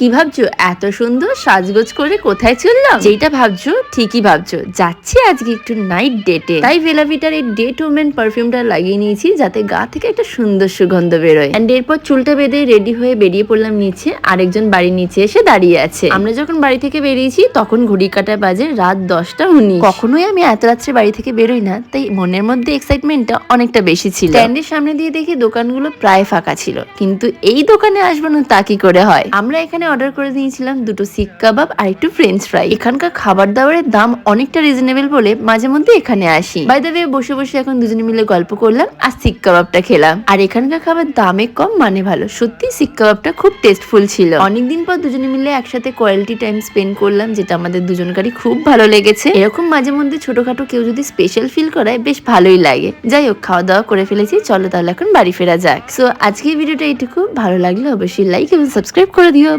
কি ভাবছ? এত সুন্দর সাজগোজ করে কোথায় চললাম? যেটা ভাবছ, ঠিকই ভাবছ। যাচ্ছি আজকে একটু নাইট ডেটে তাই ভেলাভিটার এই ডেট ওমেন পারফিউমটা লাগিয়ে নিয়েছি, যাতে গা থেকে একটা সুন্দর সুগন্ধ বেরোয়। এন্ড এরপর চুলটা বেঁধে রেডি হয়ে বেরিয়ে পড়লাম নিচে, আরেকজন বাড়ির নিচে এসে দাঁড়িয়ে আছে। আমরা যখন বাড়ি থেকে বেরিয়েছি, তখন ঘড়ি কাটা বাজে রাত দশটা উনিশ। কখনোই আমি এত রাত্রে বাড়ি থেকে বেরোই না, তাই মনের মধ্যে এক্সাইটমেন্টটা অনেকটা বেশি ছিল। স্ট্যান্ডের সামনে দিয়ে দেখি দোকানগুলো প্রায় ফাঁকা ছিল, কিন্তু এই দোকানে আসব না তা কি করে হয়? আমরা এখানে অর্ডার করে দিয়েছিলাম দুটো শিক কাবাব আর একটু ফ্রেঞ্চ ফ্রাই এখানকার খাবার দাবারের দাম অনেকটা রিজনেবল বলে মাঝে মধ্যে এখানে আসি। বাই দ্য বসে বসে এখন দুজনে মিলে গল্প করলাম আর শিক কাবাবটা খেলাম। আর এখানকার খাবার দামে কম মানে ভালো। সত্যি শিক কাবাবটা খুব টেস্টফুল ছিল। অনেকদিন পর দুজনে মিলে একসাথে কোয়ালিটি টাইম স্পেন্ড করলাম, যেটা আমাদের দুজনকারই খুব ভালো লেগেছে। এরকম মাঝে মধ্যে ছোটখাটো কেউ যদি স্পেশাল ফিল করায়, বেশ ভালোই লাগে। যাই হোক খাওয়া দাওয়া করে ফেলেছি। চলো তাহলে এখন বাড়ি ফেরা যাক। সো আজকের ভিডিওটা এইটুকু। ভালো লাগলে অবশ্যই লাইক এবং সাবস্ক্রাইব করে দিও।